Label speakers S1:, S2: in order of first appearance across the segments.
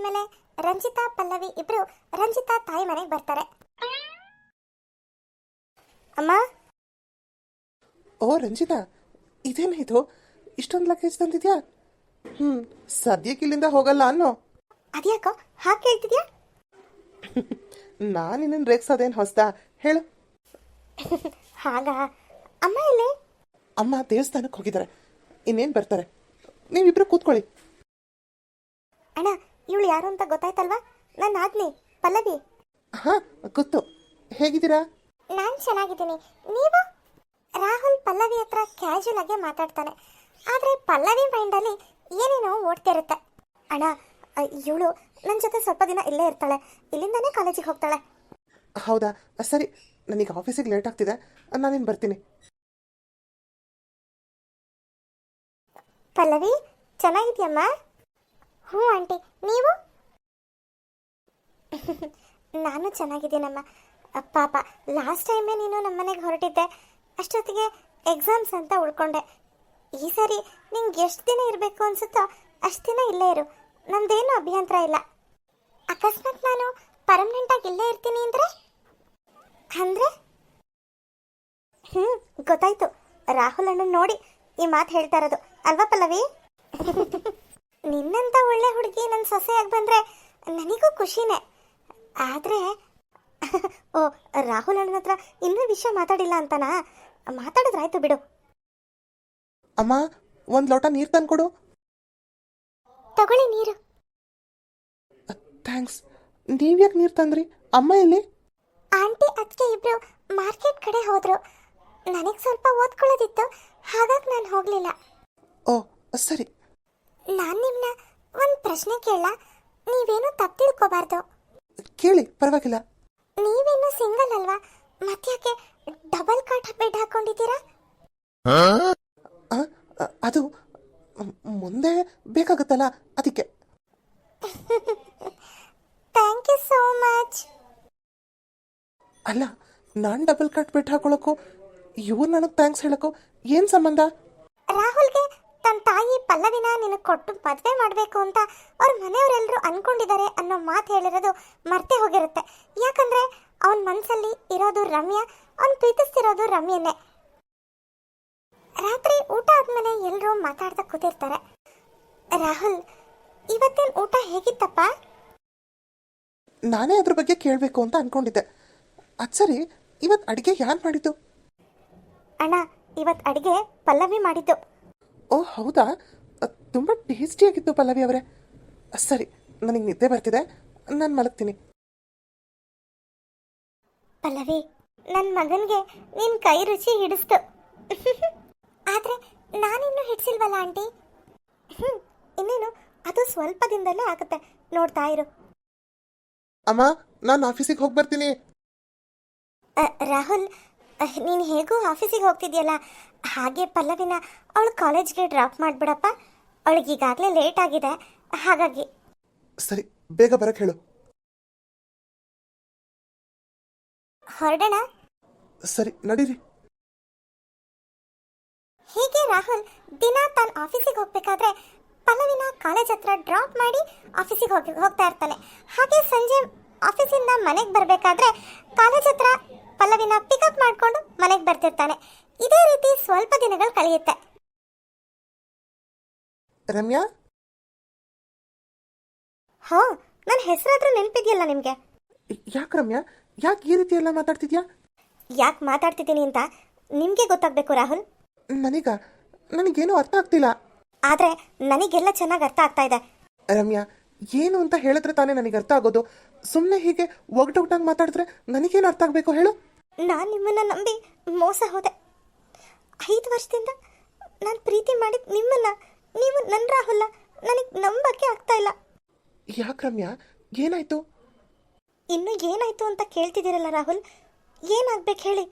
S1: ಆದ್ಮೇಲೆ ರಂಜಿತಾ ಪಲ್ಲವಿ ಇಬ್ರು ರಂಜಿತಾ ತಾಯಿ ಮನೆಗೆ ಬರ್ತಾರೆ. ಅಮ್ಮ?
S2: ಓ ರಂಜಿತಾ ಇದೇನ ಇದು? ಇಷ್ಟೊಂದು ಲಗೇಜ್ ತಂದಿದ್ಯಾ? ಹ್ಮ್ ಸದ್ಯಕ್ಕೆ ಇಲ್ಲಿಂದ ಹೋಗಲ್ಲ ಅನ್ನೋ.
S1: ಅದ್ಯಾಕೋ ಹಾಗೆ ಹೇಳ್ತಿದ್ಯಾ
S2: ನಾನು ಇನ್ನೇನು ರೇಗ್ಸೋದೇನು ಹೊಸ್ದಾ? ಹೇಳು.
S1: ಹಾಗಾ? ಅಮ್ಮ ಇಲ್ಲಿ
S2: ಅಮ್ಮ ದೇವಸ್ಥಾನಕ್ಕೆ ಹೋಗಿದ್ದಾರೆ. ಇನ್ನೇನು ಬರ್ತಾರೆ? ನೀವಿಬ್ರು ಕೂತ್ಕೊಳ್ಳಿ.
S1: ಅಣ್ಣ ಇವಳು ಯಾರು ಅಂತ ಗೊತ್ತಾಯ್ತಲ್ವಾ? ನನ್ನ ಆಜ್ಞೆ ಪಲ್ಲವಿ.
S2: ಹಾಂ ಗೊತ್ತು. ಹೇಗಿದ್ದೀರಾ?
S1: ನಾನ್ ಚೆನ್ನಾಗಿದ್ದೀನಿ. ನೀವು? ರಾಹುಲ್ ಪಲ್ಲವಿ ಹತ್ರ ಕ್ಯಾಶುಯಲ್ ಆಗಿ ಮಾತಾಡ್ತಾನೆ. ಆದ್ರೆ ಪಲ್ಲವಿ ಮೈಂಡಲ್ಲಿ ಏನೇನೋ ಓಡ್ತಿರುತ್ತೆ. ಅಣ್ಣ ಇವಳು ನನ್ನ ಜೊತೆ ಸ್ವಲ್ಪ ದಿನ ಇಲ್ಲೇ ಇರ್ತಾಳೆ. ಇಲ್ಲಿಂದಾನೇ ಕಾಲೇಜಿಗೆ ಹೋಗ್ತಾಳೆ.
S2: ಹೌದಾ? ಸರಿ ನನಗೆ ಆಫೀಸಿಗೆ ಲೇಟ್ ಆಗ್ತಿದೆ. ನಾನೇನು ಬರ್ತೀನಿ.
S1: ಪಲ್ಲವಿ ಚೆನ್ನಾಗಿದ್ಯಮ್ಮ? ಹ್ಞೂ ಆಂಟಿ, ನೀವು? ನಾನು ಚೆನ್ನಾಗಿದ್ದೀನಮ್ಮ. ಪಾಪ ಲಾಸ್ಟ್ ಟೈಮೇ ನೀನು ನಮ್ಮನೆಗೆ ಹೊರಟಿದ್ದೆ, ಅಷ್ಟೊತ್ತಿಗೆ ಎಕ್ಸಾಮ್ಸ್ ಅಂತ ಉಳ್ಕೊಂಡೆ. ಈ ಸರಿ ನಿಂಗೆ ಎಷ್ಟು ದಿನ ಇರಬೇಕು ಅನಿಸುತ್ತೋ ಅಷ್ಟು ದಿನ ಇಲ್ಲೇ ಇರು. ನಮ್ದೇನು ಅಭ್ಯಂತರ ಇಲ್ಲ. ಅಕಸ್ಮಾತ್ ನಾನು ಪರ್ಮನೆಂಟಾಗಿ ಇಲ್ಲೇ ಇರ್ತೀನಿ ಅಂದರೆ? ಅಂದರೆ? ಹ್ಞೂ ಗೊತ್ತಾಯ್ತು. ರಾಹುಲ್ ಅಣ್ಣ ನೋಡಿ ಈ ಮಾತು ಹೇಳ್ತಾ ಇರೋದು. ಅಲ್ವಾ ಪಲ್ಲವಿ? ನಿನ್ನಂತ ಒಳ್ಳೆ ಹುಡುಗಿ ನನ್ನ ಸೊಸೆಯಾಗಿ ಬಂದ್ರೆ ನನಗೂ ಖುಷಿನೇ. ಆದ್ರೆ ಓ ರಾಹುಲ್ ಅಣ್ಣನ ಹತ್ರ ಇನ್ನೂ ವಿಷಯ ಮಾತಾಡಿಲ್ಲ ಅಂತನಾ? ಮಾತಾಡಿದ್ರಾಯ್ತು ಬಿಡು.
S2: ಅಮ್ಮ ಒಂದು ಲೋಟ ನೀರು ತಂದ್ಕೊಡು.
S1: ತಗೊಳ್ಳಿ ನೀರು.
S2: ಥ್ಯಾಂಕ್ಸ್. ನೀವ್ಯಾಕೆ ನೀರು ತಂದ್ರಿ? ಅಮ್ಮ ಎಲ್ಲಿ?
S1: ಆಂಟಿ ಅದಕ್ಕೆ ಇಬ್ರು ಮಾರ್ಕೆಟ್ ಕಡೆ ಹೋದ್ರು. ನನಗೆ ಸ್ವಲ್ಪ ಓದ್ಕೊಳ್ಳೋದಿತ್ತು ಹಾಗಾಗಿ ನಾನು ಹೋಗಲಿಲ್ಲ.
S2: ಓ ಸರಿ.
S1: ನಾನು ನಿಮ್ಮನ್ನ ಒಂದು ಪ್ರಶ್ನೆ ಕೇಳ. ನೀವೇನು ತಪ್ಪು ತಿಳ್ಕೋಬಾರ್ದು.
S2: ಕೇಳಿ ಪರವಾಗಿಲ್ಲ.
S1: ನೀವೇನು ಸಿಂಗಲ್ ಅಲ್ವಾ? ಮತ್ತ್ಯಾಕೆ ಡಬಲ್ ಕಾಟ್ ಬೆಡ್ ಹಾಕೊಂಡಿದ್ದೀರಾ?
S2: ಆ, ಅದು ಮ್- ಮುಂದೆ ಬೇಕಾಗುತ್ತಲ್ಲ ಅದಕ್ಕೆ.
S1: ಥ್ಯಾಂಕ್ ಯು ಸೋ ಮಚ್
S2: ಅಲ್ಲ ನಾನು ಡಬಲ್ ಕಟ್ ಬಿಟ್ಟು ಹಾಕೊಳ್ಳೋಕ್ಕೂ ಇವ್ರು ನನಗೆ ಥ್ಯಾಂಕ್ಸ್ ಹೇಳಕ್ಕೋ ಏನು ಸಂಬಂಧ?
S1: ತಾಯಿ ಪಲ್ಲವಿನ ನಿನಗೆ ಕೊಟ್ಟು ಮದುವೆ ಮಾಡಬೇಕು ಅಂತ ಅವ್ರ ಮನೆಯವರೆಲ್ಲರೂ ಅನ್ಕೊಂಡಿದ್ದಾರೆ ಅನ್ನೋ ಮಾತು ಹೇಳಿರೋದು ಮರ್ತೆ ಹೋಗಿರುತ್ತೆ. ಯಾಕಂದ್ರೆ ಅವನ ಮನಸ್ಸಲ್ಲಿ ಇರೋದು ರಮ್ಯ ಅವ್ನು ಪ್ರೀತಿಸ್ತಿರೋದು ರಮ್ಯನೇ. ರಾತ್ರಿ ಊಟ ಆದ್ಮೇಲೆ ಎಲ್ಲರೂ ಮಾತಾಡ್ತಾ ಕೂತಿರ್ತಾರೆ. ರಾಹುಲ್ ಇವತ್ತಿನ ಊಟ ಹೇಗಿತ್ತಪ್ಪ?
S2: ನಾನೇ ಅದ್ರ ಬಗ್ಗೆ ಕೇಳಬೇಕು ಅಂತ ಅನ್ಕೊಂಡಿದ್ದೆ. ಅದು ಸರಿ ಇವತ್ತು ಅಡುಗೆ ಯಾರು ಮಾಡಿದ್ದು?
S1: ಅಣ್ಣ ಇವತ್ತು ಅಡಿಗೆ ಪಲ್ಲವಿ ಮಾಡಿದ್ದು.
S2: ಓ ಹೌದಾ? ತುಂಬ ಟೇಸ್ಟಿಯಾಗಿತ್ತು ಪಲ್ಲವಿ ಅವರೇ. ಸರಿ ನನಗೆ ನಿದ್ದೆ ಬರ್ತಿದೆ. ನಾನು ಮಲಗ್ತೀನಿ.
S1: ಪಲ್ಲವಿ ನನ್ನ ಮಗನಿಗೆ ನಿನ್ನ ಕೈ ರುಚಿ ಹಿಡಿಸ್ತು. ಆದರೆ ನಾನಿನ್ನೂ ಹಿಡಿಸಿಲ್ವಲ್ಲ ಆಂಟಿ? ಹ್ಞೂ ಇನ್ನೇನು ಅದು ಸ್ವಲ್ಪ ದಿನದಲ್ಲೇ ಆಗುತ್ತೆ. ನೋಡ್ತಾ ಇರು.
S2: ಅಮ್ಮ ನಾನು ಆಫೀಸಿಗೆ ಹೋಗಿ ಬರ್ತೀನಿ
S1: ರಾಹುಲ್ ನೀನು ಹೇಗೂ ಆಫೀಸಿಗೆ ಹೋಗ್ತಿದ್ಯಲ್ಲ? ಹಾಗೆ ಪಲ್ಲವಿನ ಅವಳು ಕಾಲೇಜ್ಗೆ ಡ್ರಾಪ್ ಮಾಡಿಬಿಡಪ್ಪ. ಅವಳಿಗೆ ಈಗಾಗಲೇ ಲೇಟ್ ಆಗಿದೆ. ಹಾಗಾಗಿ
S2: ಸರಿ ಬೇಗ ಬರಕ್ಕೆ ಹೇಳು.
S1: ಹೊರಡೋಣ?
S2: ಸರಿ ನಡೀರಿ.
S1: ಹೀಗೆ ರಾಹುಲ್ ದಿನ ತಾನು ಆಫೀಸಿಗೆ ಹೋಗ್ಬೇಕಾದ್ರೆ ಪಲ್ಲವಿನ ಕಾಲೇಜ್ ಹತ್ರ ಡ್ರಾಪ್ ಮಾಡಿ ಆಫೀಸಿಗೆ ಹೋಗಿ ಹೋಗ್ತಾ ಇರ್ತಾನೆ. ಹಾಗೆ ಸಂಜೆ ಆಫೀಸಿಂದ ಮನೆಗೆ ಬರಬೇಕಾದ್ರೆ ಕಾಲೇಜ್ ಹತ್ರ ಪಲ್ಲವಿನ ಪಿಕಪ್ ಮಾಡಿಕೊಂಡು ಮನೆಗೆ ಬರ್ತಿರ್ತಾನೆ. ಇದೇ ರೀತಿ ಸ್ವಲ್ಪ ದಿನಗಳು ಕಳೆಯುತ್ತೆ.
S2: ರಮ್ಯಾ?
S1: ಹಾ ನನ್ನ ಹೆಸರಾದ್ರೂ ನೆನಪಿದೆಯಲ್ಲ ನಿಮಗೆ?
S2: ಯಾಕೆ ರಮ್ಯಾ? ಯಾಕೆ ಈ ರೀತಿ ಎಲ್ಲ ಮಾತಾಡ್ತಿದ್ಯಾ?
S1: ಯಾಕೆ ಮಾತಾಡ್ತಿದ್ದೀನಿ ಅಂತ ನಿಮಗೆ ಗೊತ್ತಾಗಬೇಕು ರಾಹುಲ್?
S2: ನನಗ? ನನಗೇನು ಅರ್ಥ ಆಗ್ತಿಲ್ಲ.
S1: ಆದರೆ ನನಗೆಲ್ಲ ಚೆನ್ನಾಗಿ ಅರ್ಥ ಆಗ್ತಾ ಇದೆ.
S2: ರಮ್ಯಾ ಏನು ಅಂತ ಹೇಳಿದ್ರೆ ತಾನೇ ನನಗೆ ಅರ್ಥ ಆಗೋದು. ಸುಮ್ಮನೆ ಹೀಗೆ ಒಗ್ಟೊಗ್ಟಾಗಿ ಮಾತಾಡಿದ್ರೆ ನನಗೇನು ಅರ್ಥ ಆಗಬೇಕು ಹೇಳು?
S1: ನಾನು ನಿಮ್ಮನ್ನು ನಂಬಿ ಮೋಸ ಹೋದೆ. ಐದು ವರ್ಷದಿಂದ ನಾನು ಪ್ರೀತಿ ಮಾಡಿದ ನಿಮ್ಮನ್ನ. ನೀವು ನನ್ನ ರಾಹುಲ್ಲ ನನಗೆ ನಂಬಕ್ಕೆ ಆಗ್ತಾ ಇಲ್ಲ.
S2: ಯಾಕೆ ರಮ್ಯಾ? ಏನಾಯ್ತು?
S1: ಇನ್ನು ಏನಾಯ್ತು ಅಂತ ಕೇಳ್ತಿದ್ದೀರಲ್ಲ ರಾಹುಲ್? ಏನಾಗ್ಬೇಕು ಹೇಳಿ?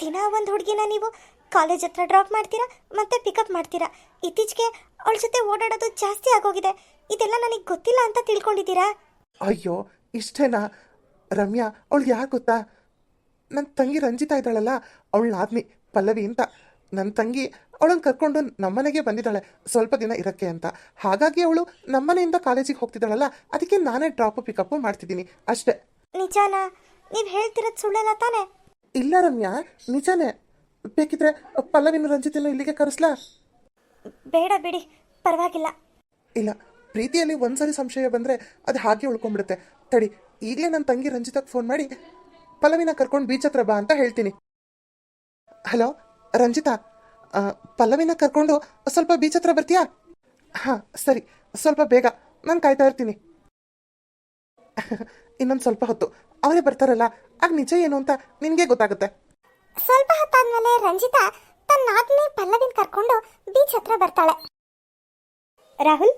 S1: ದಿನ ಒಂದು ಹುಡುಗಿನ ನೀವು ಕಾಲೇಜ್ ಹತ್ರ ಡ್ರಾಪ್ ಮಾಡ್ತೀರಾ ಮತ್ತೆ ಪಿಕಪ್ ಮಾಡ್ತೀರಾ? ಇತ್ತೀಚೆಗೆ ಅವಳ ಜೊತೆ ಓಡಾಡೋದು ಜಾಸ್ತಿ ಆಗೋಗಿದೆ. ಇದೆಲ್ಲ ನನಗೆ ಗೊತ್ತಿಲ್ಲ ಅಂತ ತಿಳ್ಕೊಂಡಿದ್ದೀರಾ?
S2: ಅಯ್ಯೋ ಇಷ್ಟೇನಾ? ರಮ್ಯಾ ಅವಳಿಗೆ ಯಾಕೆ ಗೊತ್ತಾ? ನನ್ನ ತಂಗಿ ರಂಜಿತಾ ಇದ್ದಾಳಲ್ಲ ಅವಳ ಆದ್ಮಿ ಪಲ್ಲವಿ ಅಂತ. ನನ್ನ ತಂಗಿ ಅವಳನ್ನು ಕರ್ಕೊಂಡು ನಮ್ಮನೆಗೆ ಬಂದಿದ್ದಾಳೆ ಸ್ವಲ್ಪ ದಿನ ಇರಕ್ಕೆ ಅಂತ. ಹಾಗಾಗಿ ಅವಳು ನಮ್ಮನೆಯಿಂದ ಕಾಲೇಜಿಗೆ ಹೋಗ್ತಿದ್ದಾಳಲ್ಲ ಅದಕ್ಕೆ ನಾನೇ ಡ್ರಾಪ್ ಪಿಕಪ್ ಮಾಡ್ತಿದ್ದೀನಿ ಅಷ್ಟೇ.
S1: ನಿಜಾನಾ? ನೀವು ಹೇಳ್ತಿರೋದು ಸುಳ್ಳಲ್ಲ ತಾನೆ?
S2: ಇಲ್ಲ ರಮ್ಯಾ ನಿಜಾನೇ. ಬೇಕಿದ್ರೆ ಪಲ್ಲವಿನ ರಂಜಿತನ ಇಲ್ಲಿಗೆ ಕರೆಸ್ಲಾ?
S1: ಬೇಡ ಬಿಡಿ ಪರವಾಗಿಲ್ಲ.
S2: ಇಲ್ಲ ಪ್ರೀತಿಯಲ್ಲಿ ಒಂದ್ಸರಿ ಸಂಶಯ ಬಂದರೆ ಅದು ಹಾಗೆ ಉಳ್ಕೊಂಡ್ಬಿಡುತ್ತೆ. ತಡಿ ಈಗಲೇ ನನ್ನ ತಂಗಿ ರಂಜಿತಕ್ಕೆ ಫೋನ್ ಮಾಡಿ. ಪಲ್ಲವಿನ ಕರ್ಕೊಂಡು ಬೀಚ್ ಹತ್ರ ಬಾ ಅಂತ ಹೇಳ್ತೀನಿ. ಹಲೋ ರಂಜಿತಾ ಪಲ್ಲವಿನ ಕರ್ಕೊಂಡು ಸ್ವಲ್ಪ ಬೀಚ್ ಹತ್ರ ಬರ್ತೀಯಾ? ಹಾಂ ಸರಿ ಸ್ವಲ್ಪ ಬೇಗ. ನಾನು ಕಾಯ್ತಾ ಇರ್ತೀನಿ. ಇನ್ನೊಂದು ಸ್ವಲ್ಪ ಹೊತ್ತು. ಅವರೇ ಬರ್ತಾರಲ್ಲ ಆಗ ನಿಜ ಏನು ಅಂತ ನಿನಗೆ ಗೊತ್ತಾಗುತ್ತೆ.
S1: ಸ್ವಲ್ಪ ಹೊತ್ತಾದ್ಮೇಲೆ ರಂಜಿತಾ ತನ್ನ ನಾದಿನಿ ಪಲ್ಲವಿನ ಕರ್ಕೊಂಡು ಬೀಚ್ ಹತ್ರ ಬರ್ತಾಳೆ. ರಾಹುಲ್?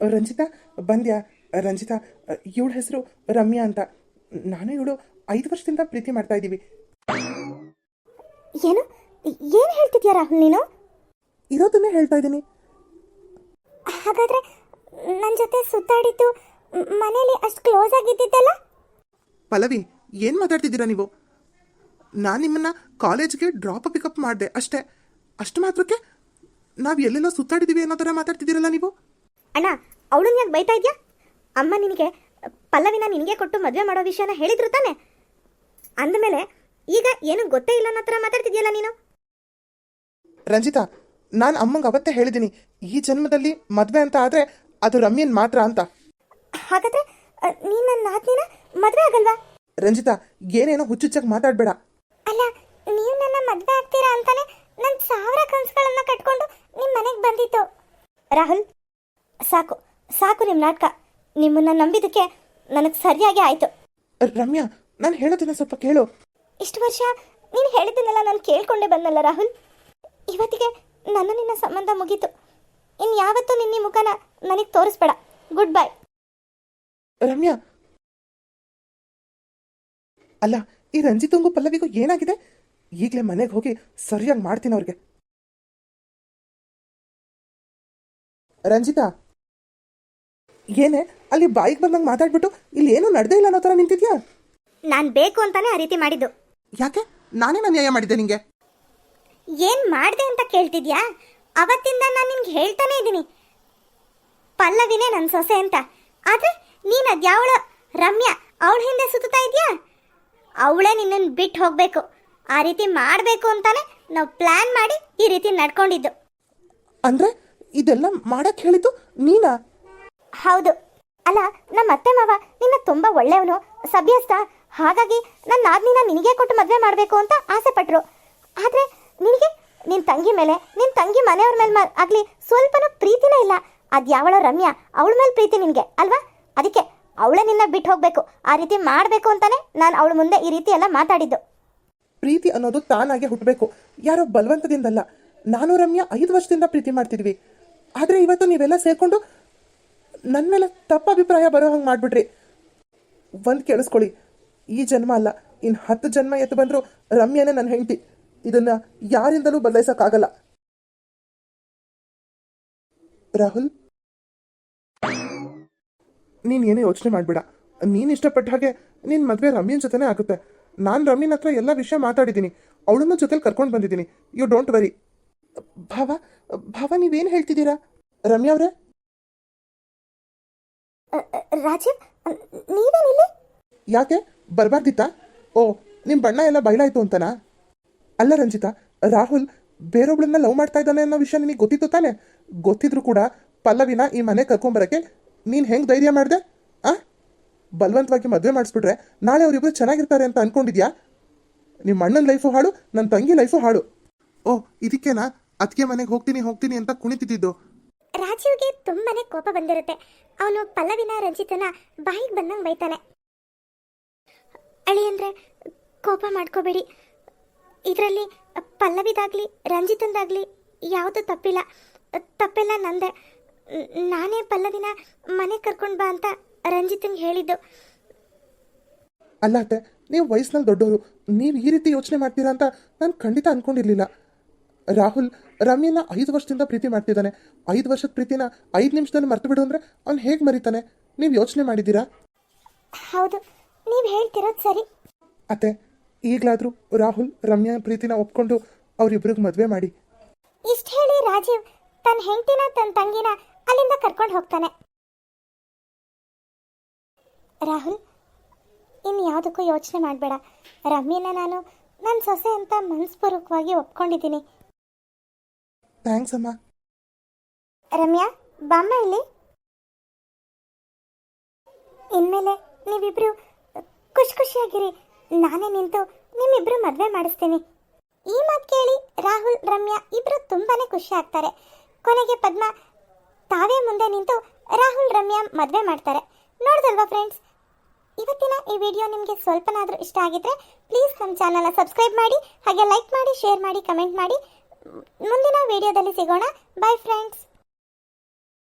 S2: ರಂಜಿತಾ ಬಂದ್ಯಾ? ರಂಜಿತಾ ಇವಳ ಹೆಸರು ರಮ್ಯಾ ಅಂತ. ನಾನು ಇವಳು ಐದು ವರ್ಷದಿಂದ ಪ್ರೀತಿ ಮಾಡ್ತಾ ಇದ್ದೀವಿ.
S1: ಏನು? ಏನು ಹೇಳ್ತಿದ್ಯಾ ರಾಹುಲ್ ನೀನು?
S2: ಇರೋದನ್ನೇ ಹೇಳ್ತಾ ಇದ್ದೀನಿ.
S1: ಹಾಗಾದ್ರೆ ನನ್ನ ಜೊತೆ ಸುತ್ತಾಡಿದ್ದು ಮನೇಲಿ ಅಷ್ಟು ಕ್ಲೋಸ್ ಆಗಿದ್ದಿದ್ದಲ್ಲ?
S2: ಪಲ್ಲವಿ ಏನು ಮಾತಾಡ್ತಿದ್ದೀರಾ ನೀವು? ನಾನು ನಿಮ್ಮನ್ನ ಕಾಲೇಜ್ಗೆ ಡ್ರಾಪ್ ಪಿಕಪ್ ಮಾಡಿದೆ ಅಷ್ಟೇ. ಅಷ್ಟು ಮಾತ್ರಕ್ಕೆ ನಾವು ಎಲ್ಲೆಲ್ಲೋ ಸುತ್ತಾಡಿದ್ದೀವಿ ಅನ್ನೋ ಥರ ಮಾತಾಡ್ತಿದ್ದೀರಲ್ಲ ನೀವು?
S1: ಅಣ್ಣ ಅವಳನ್ನ ಯಾಕೆ ಬೈತಾ ಇದ್ಯಾ? ಅಮ್ಮ ನಿನಗೆ ಪಲ್ಲವಿನ ನಿನಗೆ ಕೊಟ್ಟು ಮದುವೆ ಮಾಡೋ ವಿಷಯನ ಹೇಳಿದ್ರು ತಾನೆ? ಅಂದಮೇಲೆ ಈಗ ಏನು ಗೊತ್ತೇ ಇಲ್ಲ ಅನ್ನೋ ಥರ ಮಾತಾಡ್ತಿದ್ಯಲ್ಲ ನೀನು?
S2: ರಂಜಿತಾ ನಾನು ಅಮ್ಮಂಗೆ ಅವತ್ತೇ ಹೇಳಿದ್ದೀನಿ ಈ ಜನ್ಮದಲ್ಲಿ ಮದುವೆ ಅಂತ ಆದರೆ ಅದು ರಮ್ಯನ್ ಮಾತ್ರ ಅಂತ.
S1: ಹಾಗಾದ್ರೆ ನೀನು ನೀನ್ ನನ್ನ ನಾದ್ನಿನ ಮದುವೆ ಆಗಲ್ವಾ?
S2: ರಂಜಿತಾ ಏನೇನೋ ಹುಚ್ಚುಚ್ಚಾಗಿ ಮಾತಾಡಬೇಡ.
S1: ಅಲ್ಲ ನೀವು ನನ್ನ ಮದುವೆ ಆಗ್ತೀರಾ ಅಂತಾನೆ ನನ್ನ ಸಾವಿರ ಕನಸುಗಳನ್ನ ಕಟ್ಕೊಂಡು ನಿಮ್ಮ ಮನೆಗೆ ಬಂದಿತ್ತು ರಾಹುಲ್ ಸಾಕು ಸಾಕು ನಿಮ್ಮ ನಾಟಕ. ನಿಮ್ಮನ್ನ ನಂಬಿದಕ್ಕೆ ನನಗೆ ಸರಿಯಾಗಿ ಆಯ್ತು.
S2: ರಮ್ಯಾ ನಾನು ಹೇಳೋದನ್ನ ಸ್ವಲ್ಪ ಕೇಳು.
S1: ಇಷ್ಟು ವರ್ಷ ನೀನು ಹೇಳಿದ್ದನ್ನೆಲ್ಲ ನಾನು ಕೇಳ್ಕೊಂಡೆ ಬಂದಲ್ಲ ರಾಹುಲ್? ಇವತ್ತಿಗೆ ನನ್ನ ನಿನ್ನ ಸಂಬಂಧ ಮುಗೀತು. ಇನ್ನು ಯಾವತ್ತೂ ನಿನ್ನ ಮುಖನ ನನಗೆ ತೋರಿಸ್ಬೇಡ. Good bye
S2: Ramya. ಅಲ್ಲ ಈ ರಂಜಿತಂಗೂ ಪಲ್ಲವಿಗೂ ಏನಾಗಿದೆ? ಈಗಲೇ ಮನೆಗೆ ಹೋಗಿ ಸರಿಯಾಗಿ ಮಾಡ್ತೀನಿ ಅವ್ರಿಗೆ. ರಂಜಿತಾ ಏನೇ? ಅಲ್ಲಿ ಬಾಯಿಗೆ ಬಂದಂಗೆ ಮಾತಾಡ್ಬಿಟ್ಟು ಇಲ್ಲಿ ಏನೂ ನಡೆದೇ ಇಲ್ಲ ಅನ್ನೋ ತರ ನಿಂತಿದ್ಯಾ?
S1: ನಾನು ಬೇಕು ಅಂತಾನೆ ಆ ರೀತಿ ಮಾಡಿದ್ದು.
S2: ಯಾಕೆ? ನಾನೇ ಅನ್ಯಾಯ ಮಾಡಿದ್ದೆ ನಿಂಗೆ.
S1: ಏನ್ ಮಾಡ್ದೆ ಅಂತ ಕೇಳ್ತಿದ್ಯಾ? ಅವತ್ತಿಂದ ನಾನು ನಿನ್ಗೆ ಹೇಳ್ತಾನೆ ಇದ್ದೀನಿ. ಪಲ್ಲವಿನೇ ನನ್ನ ಸೊಸೆ ಅಂತ. ಆದ್ರೆ ನೀನು ಅದ್ಯಾವಳ ರಮ್ಯಾ ಅವಳ ಹಿಂದೆ ಸುತ್ತಾ ಇದೆಯಾ? ಅವಳೇ ನಿನ್ನನ್ನು ಬಿಟ್ಟು ಹೋಗ್ಬೇಕು. ಆ ರೀತಿ ಮಾಡಬೇಕು ಅಂತಾನೆ ನಾವು ಪ್ಲಾನ್ ಮಾಡಿ ಈ ರೀತಿ ನಡ್ಕೊಂಡಿದ್ದು.
S2: ಅಂದ್ರೆ ಇದೆಲ್ಲ ಮಾಡಕ್ ಹೇಳಿದ್ದು ನೀನಾ?
S1: ಹೌದು. ಅಲ್ಲ ನಮ್ಮ ಅತ್ತೆ ಮಾವ ನಿನ್ನ ತುಂಬಾ ಒಳ್ಳೆಯವನು. ಸಭ್ಯಸ್ಥ. ಹಾಗಾಗಿ ನನ್ನ ನಾದ್ನಿನ ನಿನಗೆ ಕೊಟ್ಟು ಮದುವೆ ಮಾಡಬೇಕು ಅಂತ ಆಸೆ ಪಟ್ರು ಆದ್ರೆ ನಿನಗೆ ನಿನ್ನ ತಂಗಿ ಮೇಲೆ ನಿನ್ನ ತಂಗಿ ಮನೆಯವ್ರ ಮೇಲೆ ಆಗ್ಲಿ ಸ್ವಲ್ಪನೂ ಪ್ರೀತಿನೇ ಇಲ್ಲ. ಅದ್ಯಾವಳ ರಮ್ಯಾ, ಅವಳ ಮೇಲೆ ಪ್ರೀತಿ ನಿನಗೆ, ಅಲ್ವಾ? ಅದಕ್ಕೆ ಅವಳೇ ನಿನ್ನ ಬಿಟ್ಟು ಹೋಗ್ಬೇಕು. ಆ ರೀತಿ ಮಾಡಬೇಕು ಅಂತಾನೆ ನಾನು ಅವಳ ಮುಂದೆ ಈ ರೀತಿ ಎಲ್ಲ ಮಾತಾಡಿದ್ದು.
S2: ಪ್ರೀತಿ ಅನ್ನೋದು ತಾನಾಗೆ ಹುಟ್ಟಬೇಕು ಯಾರೋ ಬಲವಂತದಿಂದಲ್ಲ. ನಾನು ರಮ್ಯಾ ಐದು ವರ್ಷದಿಂದ ಪ್ರೀತಿ ಮಾಡ್ತಿದ್ವಿ. ಆದರೆ ಇವತ್ತು ನೀವೆಲ್ಲ ಸೇರ್ಕೊಂಡು ನನ್ನ ಮೇಲೆ ತಪ್ಪು ಅಭಿಪ್ರಾಯ ಬರೋ ಹಂಗೆ ಮಾಡಿಬಿಟ್ರಿ. ಒಂದು ಕೇಳಿಸ್ಕೊಳ್ಳಿ. ಈ ಜನ್ಮ ಅಲ್ಲ. ಇನ್ನು ಹತ್ತು ಜನ್ಮ ಎತ್ತು ಬಂದರೂ ರಮ್ಯಾನೇ ನನ್ನ ಹೆಂಡತಿ. ಇದನ್ನು ಯಾರಿಂದಲೂ ಬದಲಾಯಿಸೋಕ್ಕಾಗಲ್ಲ. ರಾಹುಲ್? ನೀನು ಏನೇ ಯೋಚನೆ ಮಾಡಬೇಡ. ನೀನು ಇಷ್ಟಪಟ್ಟ ಹಾಗೆ ನಿನ್ನ ಮದುವೆ ರಮ್ಯನ ಜೊತೆನೇ ಆಗುತ್ತೆ. ನಾನು ರಮ್ಯನ ಹತ್ರ ಎಲ್ಲ ವಿಷಯ ಮಾತಾಡಿದ್ದೀನಿ. ಅವಳನ್ನ ಜೊತೆಲಿ ಕರ್ಕೊಂಡು ಬಂದಿದ್ದೀನಿ. ಯು ಡೋಂಟ್ ವರಿ ಭಾವ ಭಾವ ನೀವೇನು ಹೇಳ್ತಿದ್ದೀರಾ? ರಮ್ಯಾ ಅವರೇ?
S1: ರಾಜೀವ್, ನೀವೇನಿಲ್ಲಿ?
S2: ಯಾಕೆ? ಬರಬಾರ್ದಿತ್ತಾ? ಓ ನಿಮ್ಮ ಬಣ್ಣ ಎಲ್ಲ ಬಯಲಾಯ್ತು ಅಂತನಾ? ಅಲ್ಲ ರಂಜಿತಾ, ರಾಹುಲ್ ಬೇರೊಬ್ಳನ್ನ ಲವ್ ಮಾಡ್ತಾ ಇದ್ದಾನೆ ಅನ್ನೋ ವಿಷಯ ನಿನಗೆ ಗೊತ್ತಿತ್ತು ತಾನೆ? ಗೊತ್ತಿದ್ರು ಕೂಡ ಪಲ್ಲವಿನ ಈ ಮನೆ ಕರ್ಕೊಂಬರಕ್ಕೆ ನೀನು ಹೆಂಗೆ ಧೈರ್ಯ ಮಾಡಿದೆ? ಆ? ಬಲವಂತವಾಗಿ ಮದುವೆ ಮಾಡಿಸ್ಬಿಟ್ರೆ ನಾಳೆ ಅವರಿಬ್ರು ಚೆನ್ನಾಗಿರ್ತಾರೆ ಅಂತ ಅನ್ಕೊಂಡಿದ್ಯಾ? ನಿಮ್ಮ ಅಣ್ಣನ ಲೈಫು ಹಾಳು ನನ್ನ ತಂಗಿ ಲೈಫು ಹಾಳು. ಓ, ಇದಕ್ಕೇನಾ? ಅದಕ್ಕೆ ಮನೆಗೆ ಹೋಗ್ತೀನಿ ಹೋಗ್ತೀನಿ ಅಂತ ಕುಣಿತಿದ್ದು.
S1: ರಾಜೀವ್ಗೆ ತುಂಬಾನೇ ಕೋಪ ಬಂದಿರುತ್ತೆ. ಅವನು ಪಲ್ಲವಿನ ರಂಜಿತನ ಬಾಯಿಗೆ ಬಂದಂಗೆ ಬೈತಾನೆ. ಅಳಿ ಅಂದ್ರೆ ಕೋಪ ಮಾಡ್ಕೋಬೇಡಿ. ಇದರಲ್ಲಿ ಪಲ್ಲವಿದಾಗ್ಲಿ, ರಂಜಿತಂದಾಗ್ಲಿ ಯಾವುದು ತಪ್ಪಿಲ್ಲ. ತಪ್ಪೆಲ್ಲ ನಂದೆ. ನಾನೇ ಪಲ್ಲವಿನ ಮನೆ ಕರ್ಕೊಂಡು ಬಾ ಅಂತ ರಂಜಿತಂಗೆ ಹೇಳಿದ್ದು.
S2: ಅಲ್ಲ ಅತ್ತೆ, ನೀವು ವಯಸ್ಸಿನಲ್ಲಿ ದೊಡ್ಡವರು ನೀವು ಈ ರೀತಿ ಯೋಚನೆ ಮಾಡ್ತೀರಾ ಅಂತ ನಾನು ಖಂಡಿತ ಅನ್ಕೊಂಡಿರ್ಲಿಲ್ಲ. ರಾಹುಲ್ ರಮ್ಯನ ಐದು ವರ್ಷದಿಂದ ಪ್ರೀತಿ ಮಾಡ್ತಿದ್ದಾನೆ. ಐದು ವರ್ಷದ ಪ್ರೀತಿನ ಐದು ನಿಮಿಷದಲ್ಲಿ ಮರ್ತು ಬಿಡು ಅಂದ್ರೆ ಅವ್ನು ಹೇಗೆ ಮರಿತಾನೆ? ನೀವು ಯೋಚನೆ ಮಾಡಿದ್ದೀರಾ?
S1: ಹೌದು ನೀವು ಹೇಳ್ತಿರೋದು ಸರಿ.
S2: ಅತ್ತೆ ಈಗಲಾದರೂ ರಾಹುಲ್ ರಮ್ಯಾ ಪ್ರೀತಿನ ಒಪ್ಕೊಂಡು ಅವ್ರಿಬ್ರಿಗೆ ಮದುವೆ ಮಾಡಿ.
S1: ಇಷ್ಟ ಹೇಳಿ ರಾಜೀವ್ ತನ್ನ ಹೆಂಡತಿನ ತನ್ನ ತಂಗಿನ ಅಲ್ಲಿಂದ ಕರ್ಕೊಂಡು ಹೋಗ್ತಾನೆ. ರಾಹುಲ್ ಇನ್ನು ಯಾವುದಕ್ಕೂ ಯೋಚನೆ ಮಾಡಬೇಡ. ರಮ್ಯನ ನಾನು ನನ್ನ ಸೊಸೆ ಅಂತ ಮನಸ್ಪೂರ್ವಕವಾಗಿ ಒಪ್ಕೊಂಡಿದ್ದೀನಿ.
S2: ಥ್ಯಾಂಕ್ಸ್ ಅಮ್ಮ
S1: ರಮ್ಯಾ, ಬಾಮ್ಮ ಇಲ್ಲಿ. ಇನ್ಮೇಲೆ ನೀವಿಬ್ರು ಖುಷಿ ಖುಷಿಯಾಗಿರಿ. ನಾನೇ ನಿಂತು ನಿಮ್ಮಿಬ್ರು ಮದುವೆ ಮಾಡಿಸ್ತೀನಿ. ಈ ಮಾತು ಕೇಳಿ ರಾಹುಲ್, ರಮ್ಯಾ ಇಬ್ರು ತುಂಬಾನೇ ಖುಷಿ ಆಗ್ತಾರೆ. ಕೊನೆಗೆ ಪದ್ಮ ತಾವೇ ಮುಂದೆ ನಿಂತು ರಾಹುಲ್, ರಮ್ಯಾ ಮದುವೆ ಮಾಡ್ತಾರೆ. ನೋಡ್ದಲ್ವಾ ಫ್ರೆಂಡ್ಸ್ ಇವತ್ತಿನ ಈ ವಿಡಿಯೋ ನಿಮಗೆ ಸ್ವಲ್ಪನಾದರೂ ಇಷ್ಟ ಆಗಿದ್ರೆ ಪ್ಲೀಸ್ ನಮ್ಮ ಚಾನಲ್ನ ಸಬ್ಸ್ಕ್ರೈಬ್ ಮಾಡಿ, ಹಾಗೆ ಲೈಕ್ ಮಾಡಿ ಶೇರ್ ಮಾಡಿ ಕಮೆಂಟ್ ಮಾಡಿ. ಮುಂದಿನ ವಿಡಿಯೋದಲ್ಲಿ ಸಿಗೋಣ. Bye friends